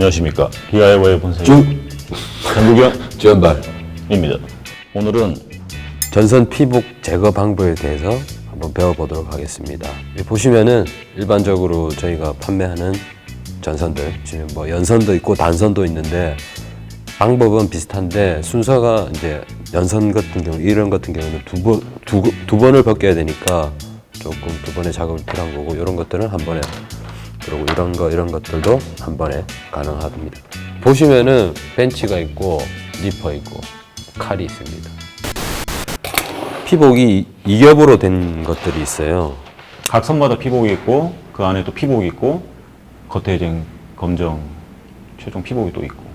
안녕하십니까. DIY 중 장국영입니다. 지원발 오늘은 전선 피복 제거 방법에 대해서 한번 배워보도록 하겠습니다. 여기 보시면은 일반적으로 저희가 판매하는 전선들 지금 뭐 연선도 있고 단선도 있는데 방법은 비슷한데 순서가 이제 연선 같은 경우 이런 같은 경우는 두 번 두, 두 번을 벗겨야 되니까 조금 두 번의 작업이 필요한 거고 이런 것들은 한 번에 그리고 이런 거 이런 것들도 한 번에 가능합니다. 보시면은 벤치가 있고 리퍼 있고 칼이 있습니다. 피복이 이 겹으로 된 것들이 있어요. 각 선마다 피복이 있고 그 안에 또 피복이 있고 겉에 이제 검정 최종 피복이 또 있고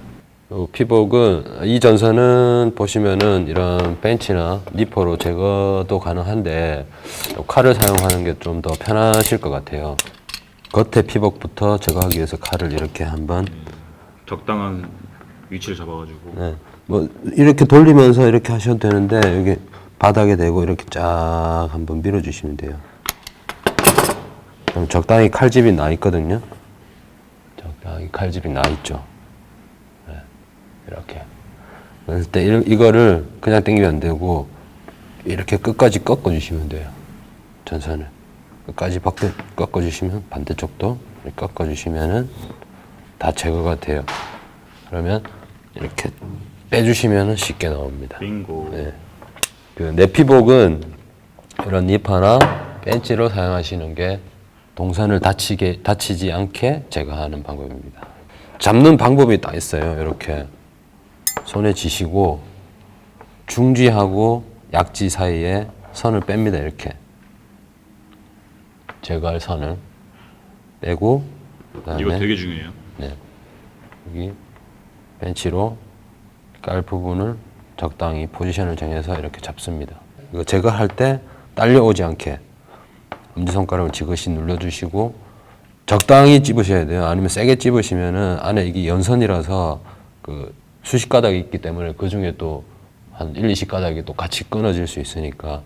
요 피복은 이 전선은 보시면은 이런 벤치나 니퍼로 제거도 가능한데 요 칼을 사용하는 게 좀 더 편하실 것 같아요. 겉에 피복부터 제거하기 위해서 칼을 이렇게 한번 적당한 위치를 잡아가지고 네. 뭐 이렇게 돌리면서 이렇게 하셔도 되는데 여기 바닥에 대고 이렇게 쫙 한번 밀어주시면 돼요. 그럼 적당히 칼집이 나 있거든요. 적당히 칼집이 나 있죠. 네. 이렇게. 그럴 때 이- 이거를 그냥 당기면 안 되고 이렇게 끝까지 꺾어주시면 돼요. 전선을 끝까지 벗겨 꺾어주시면 반대쪽도 이렇게 꺾어주시면은 다 제거가 돼요. 그러면 이렇게 빼주시면 쉽게 나옵니다. 빙고 네. 그 내피복은 이런 니파나 벤치로 사용하시는 게 동선을 다치게 다치지 않게 제거하는 방법입니다. 잡는 방법이 딱 있어요. 이렇게 손에 쥐시고 중지하고 약지 사이에 선을 뺍니다. 이렇게 제거할 선을 빼고 그다음에 이거 되게 중요해요. 네. 여기 벤치로 깔 부분을 적당히 포지션을 정해서 이렇게 잡습니다. 이거 제거할 때 딸려오지 않게 엄지손가락을 지그시 눌러주시고 적당히 찝으셔야 돼요. 아니면 세게 찝으시면은 안에 이게 연선이라서 그 수십 가닥이 있기 때문에 그 중에 또 한 1, 20 가닥이 또 같이 끊어질 수 있으니까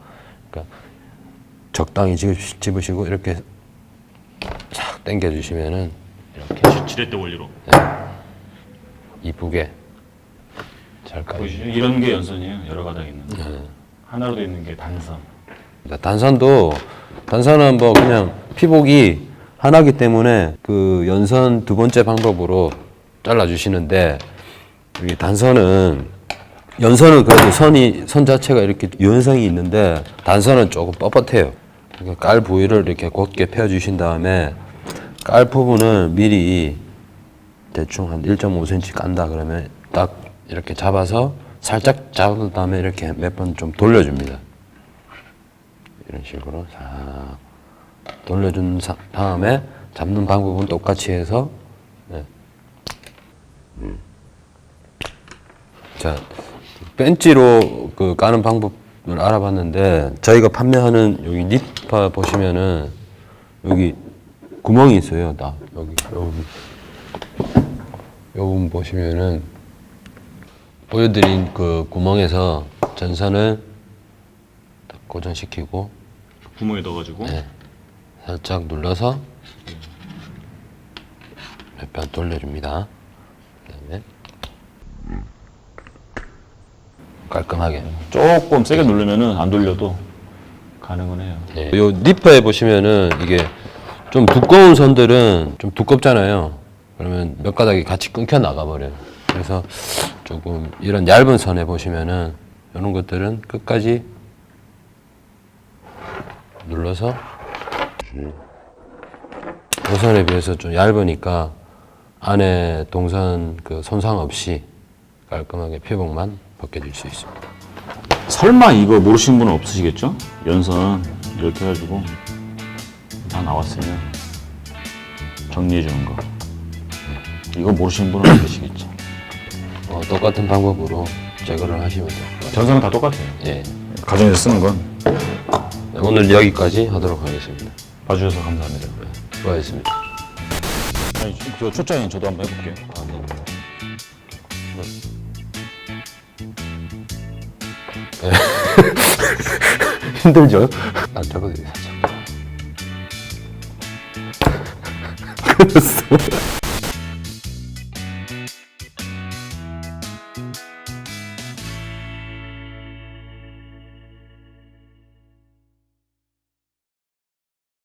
그러니까 적당히 찝으시고 이렇게 싹 당겨주시면은 이렇게 지렛대 원리로 이쁘게 잘 깔. 보이시죠? 이런 게 연선이에요. 여러 가닥 있는 하나로 돼 있는 게 단선. 단선도 단선은 뭐 그냥 피복이 하나기 때문에 그 연선 두 번째 방법으로 잘라 주시는데 이 단선은 연선은 그래도 선이 선 자체가 이렇게 유연성이 있는데 단선은 조금 뻣뻣해요. 그러니까 깔 부위를 이렇게 곧게 펴 주신 다음에 깔 부분을 미리 대충 한 1.5cm 깐다 그러면 딱 이렇게 잡아서 살짝 잡은 다음에 이렇게 몇 번 좀 돌려줍니다. 이런 식으로 싹 돌려준 사- 다음에 잡는 방법은 똑같이 해서 네. 음. 자 벤치로 그 까는 방법을 알아봤는데 저희가 판매하는 여기 니파 보시면은 여기 구멍이 있어요. 나 여기 여기 이 부분 보시면은 보여드린 그 구멍에서 전선을 딱 고정시키고 구멍에 넣어가지고 네. 살짝 눌러서 몇 번 돌려줍니다. 그다음에 깔끔하게. 조금 세게 누르면은 안 돌려도 가능은 해요. 예. 요 니퍼에 보시면은 이게 좀 두꺼운 선들은 좀 두껍잖아요. 그러면 몇 가닥이 같이 끊겨 나가 버려요. 그래서 조금 이런 얇은 선에 보시면은 이런 것들은 끝까지 눌러서 이 선에 비해서 좀 얇으니까 안에 동선 그 손상 없이 깔끔하게 피복만 벗겨질 수 있습니다. 설마 이거 모르시는 분은 없으시겠죠? 연선 이렇게 해가지고 다 나왔으면 정리해 주는 거. 이거 모르시는 분은 안 계시겠죠? 어, 똑같은 방법으로 제거를 하시면 돼요. 전선은 다 똑같아요. 예. 가정에서 쓰는 건 네, 오늘 여기까지 하도록 하겠습니다. 봐주셔서 감사합니다. 수고하셨습니다. 아니, 저 초짜인 저도 한번 해볼게요. 아, 네. 힘들죠? 남자분들이 살짝. 끊었어.